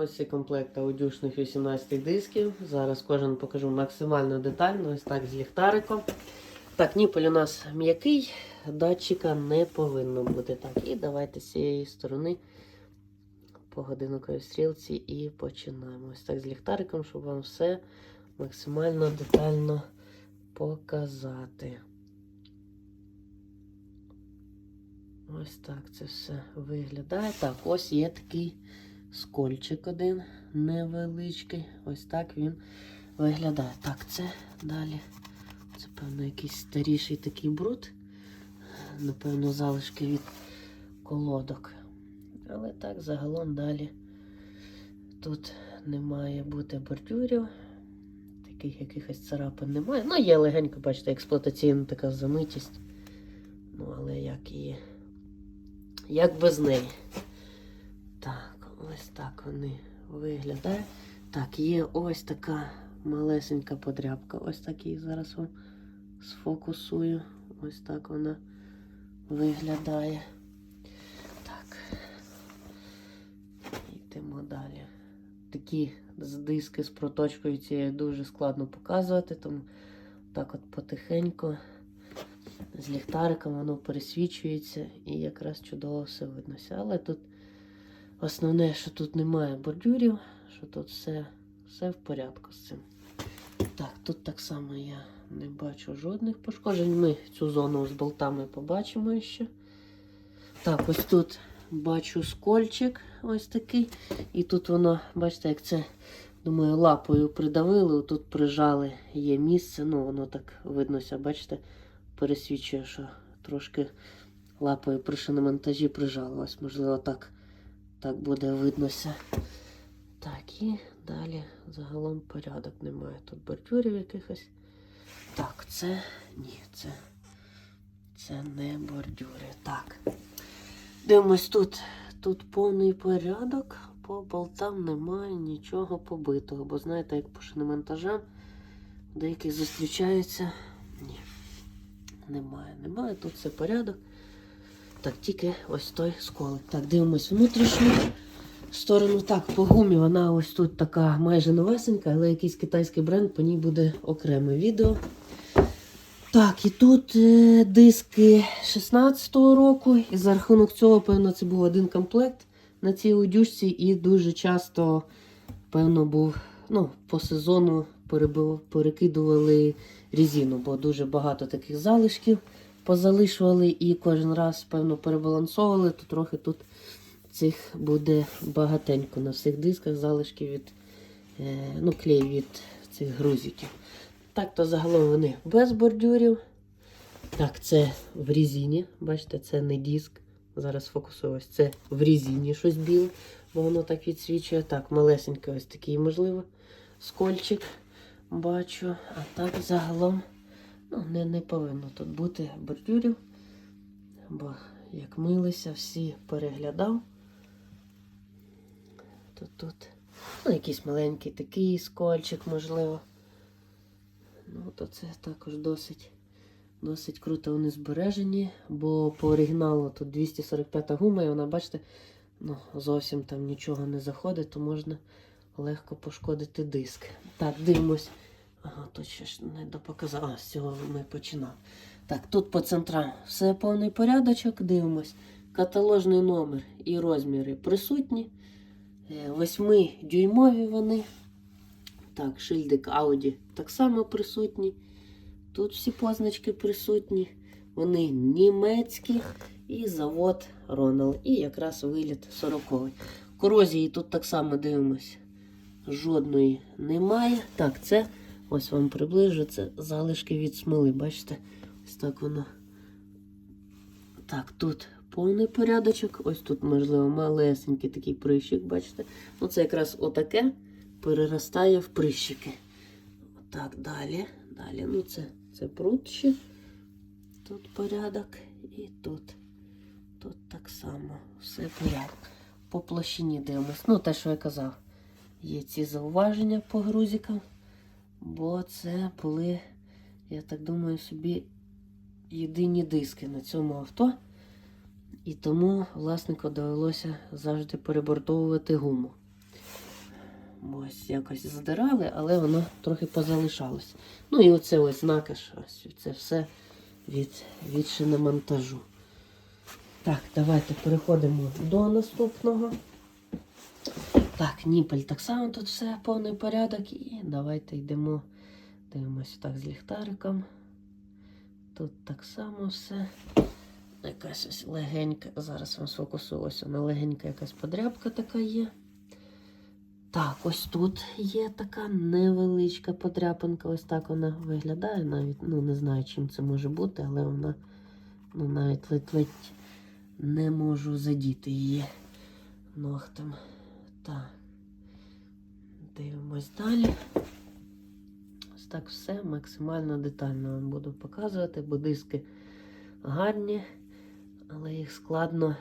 Ось цей комплект аудюшних 18 дисків. Зараз кожен покажу максимально детально, ось так з ліхтариком. Так, ніпель у нас м'який, датчика не повинно бути. Так, і давайте з цієї сторони по годинниковій стрілці і починаємо. Ось так з ліхтариком, щоб вам все максимально детально показати. Ось так це все виглядає. Так, ось є такий скольчик один невеличкий. Ось так він виглядає. Так, це далі. Це, певно, якийсь старіший такий бруд. Напевно, залишки від колодок. Але так, загалом далі тут не має бути бордюрів. Таких якихось царапин немає. Ну, є легенько, бачите, експлуатаційна така замитість. Ну, але як її. Як без неї. Ось так вони виглядають. Так, є ось така малесенька подрябка. Ось так її зараз вам сфокусую. Ось так вона виглядає. Так. Йдемо далі. Такі диски з проточкою цією дуже складно показувати, тому так от потихеньку з ліхтариком воно пересвічується і якраз чудово все виднося. Але тут основне, що тут немає бордюрів, що тут все, все в порядку з цим. Так, тут так само я не бачу жодних пошкоджень. Ми цю зону з болтами побачимо ще. Так, ось тут бачу скольчик ось такий. І тут воно, бачите, як це, думаю, лапою придавили, тут прижали, є місце. Ну, воно так виднося, бачите, пересвічує, що трошки лапою при шиномонтажі прижали. Ось, можливо, так, так буде виднося. Так, і далі загалом порядок немає. Тут бордюрів якихось. Так, це ні, це, це не бордюри. Так. Дивимось тут. Тут повний порядок. По болтам немає нічого побитого. Бо знаєте, як по шиномонтажам деякі зустрічаються. Ні. Немає, немає. Тут все порядок. Так, тільки ось той сколик. Так, дивимось внутрішню сторону. Так, по гумі вона ось тут така майже новесенька, але якийсь китайський бренд, по ній буде окреме відео. Так, і тут е, диски 16-го року, і за рахунок цього, певно, це був один комплект на цій удюжці, і дуже часто, певно, був ну, по сезону перекидували різину, бо дуже багато таких залишків позалишували і кожен раз, певно, перебалансовували, то трохи тут цих буде багатенько на всіх дисках залишків від е, ну, клей від цих грузиків. Так, то загалом вони без бордюрів. Так, це в різині. Бачите, це не диск. Зараз фокусуюсь. Це в різині щось біле, бо воно так відсвічує. Так, малесенький ось такий, можливо, скольчик бачу. А так загалом ну, не, не повинно тут бути бордюрів. Бо як милися, всі переглядав. Тут тут. Ну, якийсь маленький такий скольчик, можливо. Ну, то це також досить досить круто вони збережені, бо по оригіналу тут 245 гума, і вона, бачите, ну, зовсім там нічого не заходить, то можна легко пошкодити диск. Так, дивимось. Ага, тут ще ж не допоказав. А, з цього ми починали. Так, тут по центрам все повний порядочок, дивимось. Каталожний номер і розміри присутні. 8-дюймові вони. Так, шильдик Audi так само присутній. Тут всі позначки присутні. Вони німецькі і завод Ронал. І якраз виліт 40 Корозії тут так само дивимось. Жодної немає. Так, це ось вам приближу. Це залишки від смоли. Бачите? Ось так воно. Так, тут повний порядочок. Ось тут, можливо, малесенький такий прищик, бачите? Ну, це якраз отаке переростає в прищики. Так, далі. Далі. Ну, це, це пруд ще. Тут порядок. І тут. Тут так само. Все порядок. По площині дивимось. Ну, те, що я казав. Є ці зауваження по грузикам. Бо це були, я так думаю, собі єдині диски на цьому авто. І тому власнику довелося завжди перебортовувати гуму. ось якось здирали, але воно трохи позалишалось. Ну і оце ось накиш, ось це все від, від шиномонтажу. Так, давайте переходимо до наступного. Так, ніпель так само тут все повний порядок. І давайте йдемо. Дивимося так з ліхтариком. Тут так само все. Якась ось легенька. Зараз вам сфокусую, ось вона легенька якась подрябка така є. Так, ось тут є така невеличка подряпинка. Ось так вона виглядає. Навіть ну не знаю, чим це може бути, але вона ну, навіть ледь-ледь не можу задіти її ногтем. Так. Дивимось далі. Ось так все максимально детально вам буду показувати, бо диски гарні, але їх складно,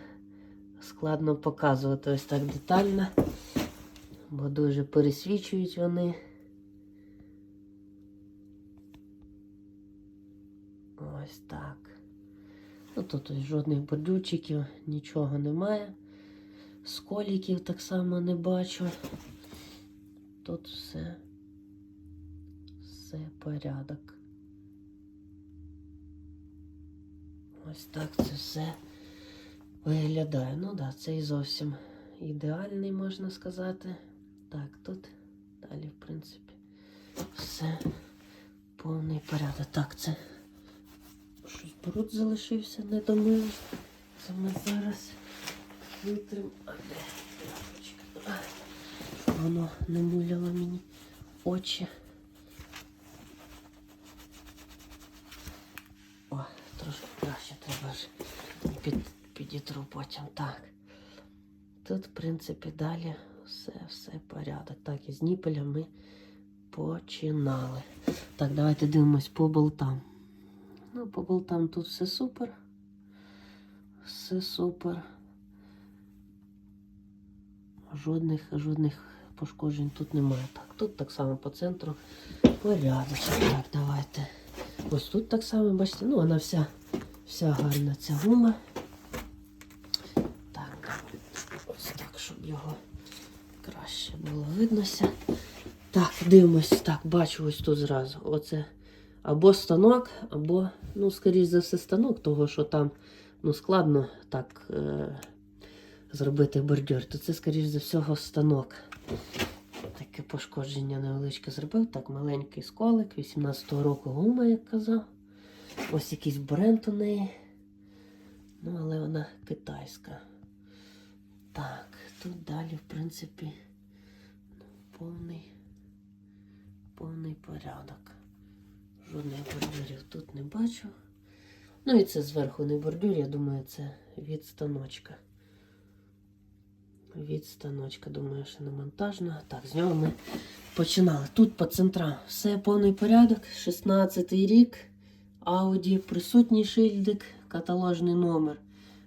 складно показувати ось так детально, бо дуже пересвічують вони. Ось так. Ну, тут жодних бордюрчиків, нічого немає. Сколіків так само не бачу. Тут все, все порядок. Ось так це все виглядає. Ну так, да, цей зовсім ідеальний, можна сказати. Так, тут далі, в принципі, все повний порядок. Так, це щось бруд залишився, не домив. Це ми зараз витрим. Воно не муляло мені очі. О, трошки краще треба ж під, підітру потім. Так. Тут, в принципі, далі все, все порядок. Так, із ніпеля ми починали. Так, давайте дивимось по болтам. Ну, по болтам тут все супер. Все супер. Жодних, жодних пошкоджень тут немає. Так, тут так само по центру порядок. Так, давайте. Ось тут так само, бачите, ну вона вся, вся гарна ця гума. Так, ось так, щоб його краще було виднося. Так, дивимось, так, бачу ось тут зразу. Оце або станок, або, ну, скоріш за все, станок, того, що там ну, складно так е- зробити бордюр, то це, скоріш за всього, станок. Таке пошкодження невеличке зробив. Так, маленький сколик, 18-го року гума, як казав. Ось якийсь бренд у неї. Ну, але вона китайська. Так, тут далі, в принципі, ну, повний, повний порядок. Жодних бордюрів тут не бачу. Ну і це зверху не бордюр, я думаю, це від станочка. Від станочка, думаю, що не монтажна. Так, з нього ми починали. Тут по центрам все повний порядок. 16-й рік. Audi, присутній шильдик, каталожний номер.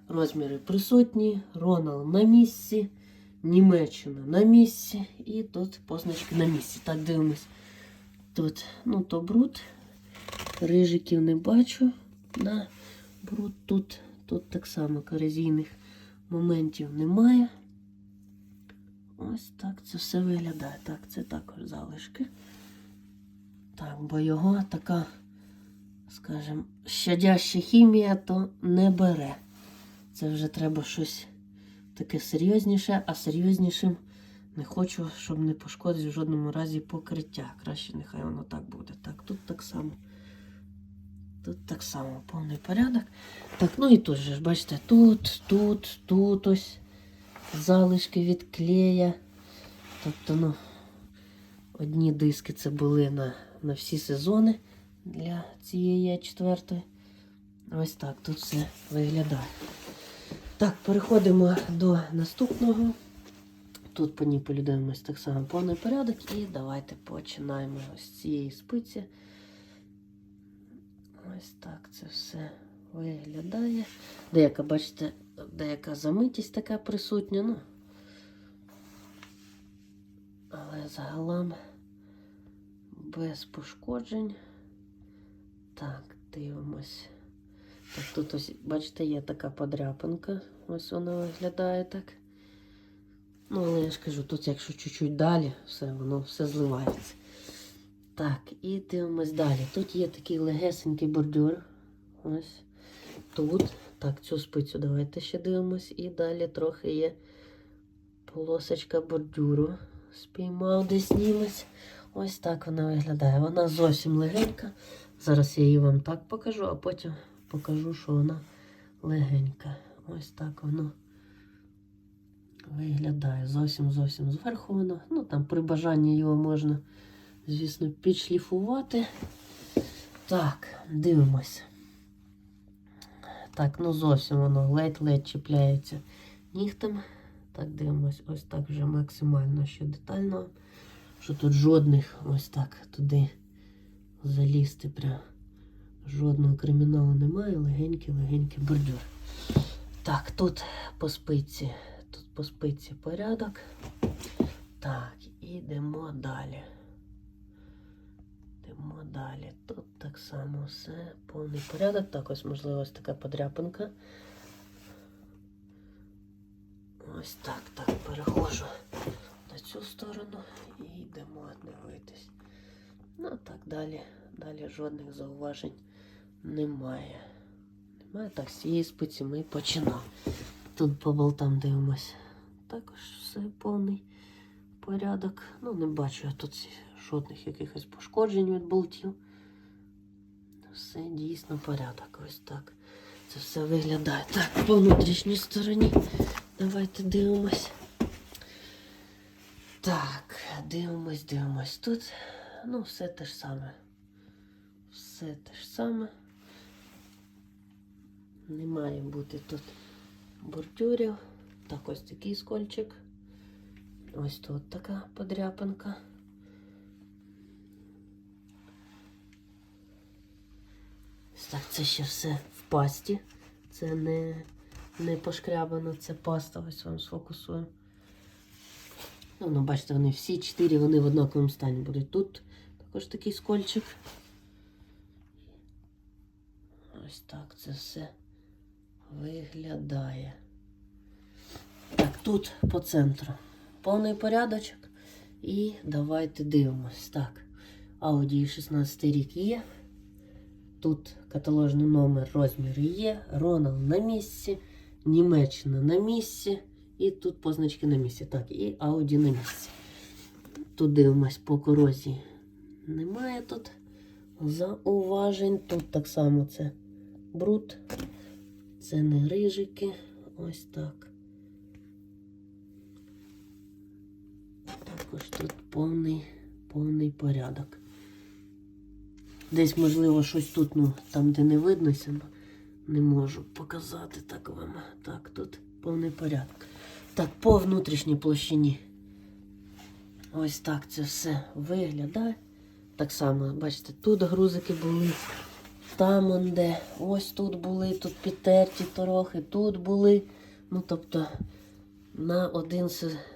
Розміри присутні. Ронал на місці. Німеччина на місці. І тут позначки на місці. Так, дивимось. Тут, ну, то бруд. Рижиків не бачу. Да. Бруд тут, тут так само корозійних моментів немає. Ось так це все виглядає. Так, це також залишки. Так, бо його така, скажімо, щадяща хімія то не бере. Це вже треба щось таке серйозніше, а серйознішим не хочу, щоб не пошкодити в жодному разі покриття. Краще нехай воно так буде. Так, тут так само. Тут так само повний порядок. Так, ну і тут же ж, бачите, тут, тут, тут ось залишки від клея. Тобто, ну, одні диски це були на, на всі сезони для цієї четвертої. Ось так тут все виглядає. Так, переходимо до наступного. Тут по ній полюдаємось так само повний порядок. І давайте починаємо ось цієї спиці. Ось так це все виглядає. Деяка, бачите, деяка замитість така присутня. ну. Але загалом без пошкоджень. Так, дивимось. Так, тут ось, бачите, є така подряпинка. Ось вона виглядає так. Ну, але я ж кажу, тут якщо чуть-чуть далі, все, воно все зливається. Так, і дивимось далі. Тут є такий легесенький бордюр. Ось тут. Так, цю спицю давайте ще дивимось. І далі трохи є полосочка бордюру. Спіймав десь німець. Ось так вона виглядає. Вона зовсім легенька. Зараз я її вам так покажу, а потім покажу, що вона легенька. Ось так воно виглядає. Зовсім зовсім зверху воно. Ну там при бажанні його можна, звісно, підшліфувати. Так, дивимося. Так, ну зовсім воно ледь-ледь чіпляється нігтем. Так, дивимось, ось так вже максимально ще детально. Що тут жодних ось так туди залізти прям. Жодного криміналу немає, легенький-легенький бордюр. Так, тут по спиці, тут по спиці порядок. Так, ідемо далі. Йдемо далі. Тут так само все, повний порядок. Так, ось, можливо, ось така подряпинка. Ось так, так, переходжу на цю сторону і йдемо дивитись. Ну, так далі. Далі жодних зауважень немає. Немає так, з цієї спиці ми починаємо. Тут по болтам дивимось. Також все повний порядок. Ну, не бачу я тут жодних якихось пошкоджень від болтів. Все дійсно порядок. Ось так. Це все виглядає. Так, по внутрішній стороні. Давайте дивимось. Так, дивимось, дивимось. Тут, ну, все те ж саме. Все те ж саме. Не має бути тут бордюрів. Так, ось такий скольчик. Ось тут така подряпинка. Так, це ще все в пасті. Це не, не пошкрябано, це паста. Ось вам сфокусую. Ну, ну, бачите, вони всі чотири вони в однаковому стані будуть. Тут також такий скольчик. Ось так це все виглядає. Так, тут по центру. Повний порядочок. І давайте дивимось. Так, Audi 16 рік є. Тут каталожний номер розміру є. Ронал на місці. Німеччина на місці. І тут позначки на місці. Так, і Audi на місці. Тут дивимось по корозії. Немає тут зауважень. Тут так само це бруд. Це не рижики. Ось так. Також тут повний, повний порядок. Десь, можливо, щось тут, ну, там, де не виднося, не можу показати так вам. Так, тут повний порядок. Так, по внутрішній площині. Ось так це все виглядає. Так само, бачите, тут грузики були, там он де, ось тут були, тут підтерті трохи, тут були. Ну, тобто, на один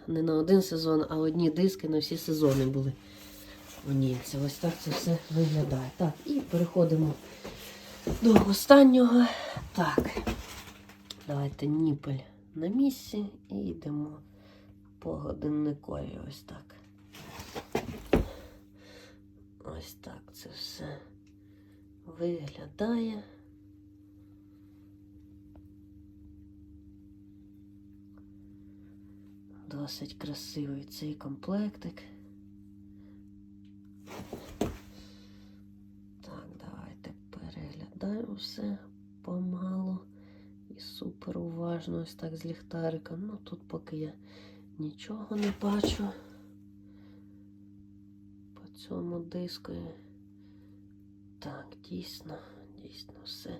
не на один сезон, а одні диски на всі сезони були німців. Ось так це все виглядає. Так, і переходимо до останнього. Так, давайте ніпель на місці і йдемо по годинникові. Ось так. Ось так це все виглядає. Досить красивий цей комплектик. Так, давайте переглядаємо все помалу і супер уважно ось так з ліхтариком. Ну тут поки я нічого не бачу по цьому диску. Так, дійсно, дійсно все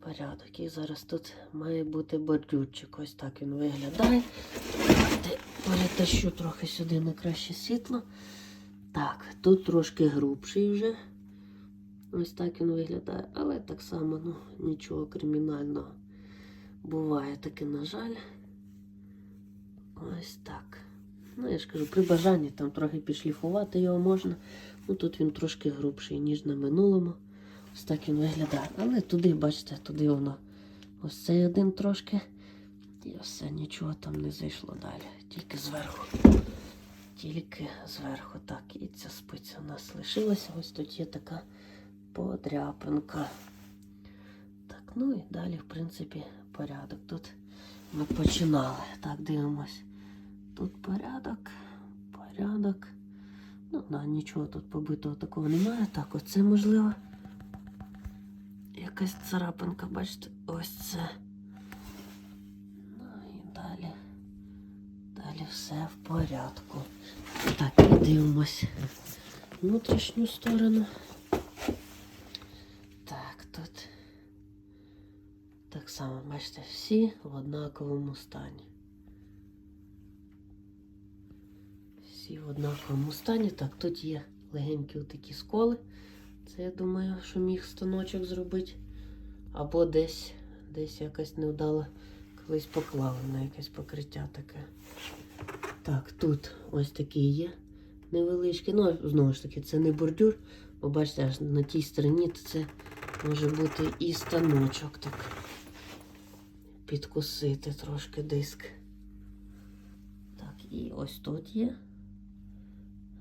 порядок. І зараз тут має бути бордюрчик. Ось так він виглядає. Перетащу трохи сюди на краще світло. Так, тут трошки грубший вже. Ось так він виглядає, але так само ну, нічого кримінального. Буває таке, на жаль. Ось так. Ну, я ж кажу, при бажанні там трохи підшліфувати його можна. Ну тут він трошки грубший, ніж на минулому. Ось так він виглядає. Але туди, бачите, туди воно. Ось цей один трошки І все, нічого там не зайшло далі. Тільки зверху. Тільки зверху. Так, і ця спиця у нас лишилася. Ось тут є така подряпинка. Так, ну і далі, в принципі, порядок. Тут ми починали. Так, дивимось. Тут порядок, порядок. Ну, да, нічого тут побитого такого немає. Так, оце можливо. Якась царапинка, бачите, ось це. Ну і далі. Далі все в порядку. Так, і дивимось внутрішню сторону. Так, тут так само, бачите, всі в однаковому стані. Всі в однаковому стані. Так, тут є легенькі такі сколи. Це я думаю, що міг станочок зробити. Або десь, десь якась невдала колись поклали на якесь покриття таке. Так, тут ось такі є невеличкі. Ну, знову ж таки, це не бордюр. Бо бачите, аж на тій стороні то це може бути і станочок так. Підкусити трошки диск. Так, і ось тут є.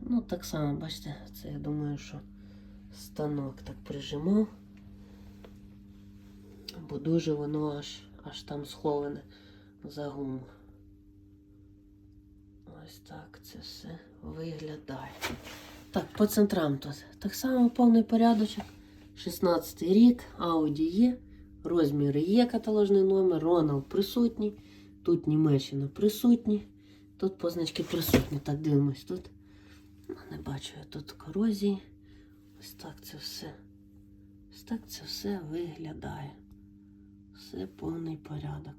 Ну, так само, бачите, це я думаю, що станок так прижимав. Бо дуже воно аж, аж там сховане за гуму. Ось так це все виглядає. Так, по центрам тут. Так само повний порядочок. 16 рік, Audi є, розміри є, каталожний номер, Ронал присутній. Тут Німеччина присутні. Тут позначки присутні. Так, дивимось тут. Ну, не бачу я тут корозії. Ось так це все. Ось так це все виглядає. Все повний порядок.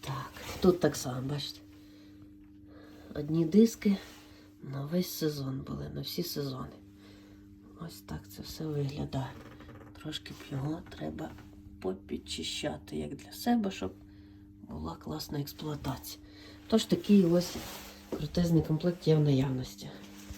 Так, тут так само, бачите. Одні диски на весь сезон були, на всі сезони. Ось так це все виглядає. Трошки б його треба попідчищати, як для себе, щоб була класна експлуатація. Тож такий ось крутезний комплект є в наявності.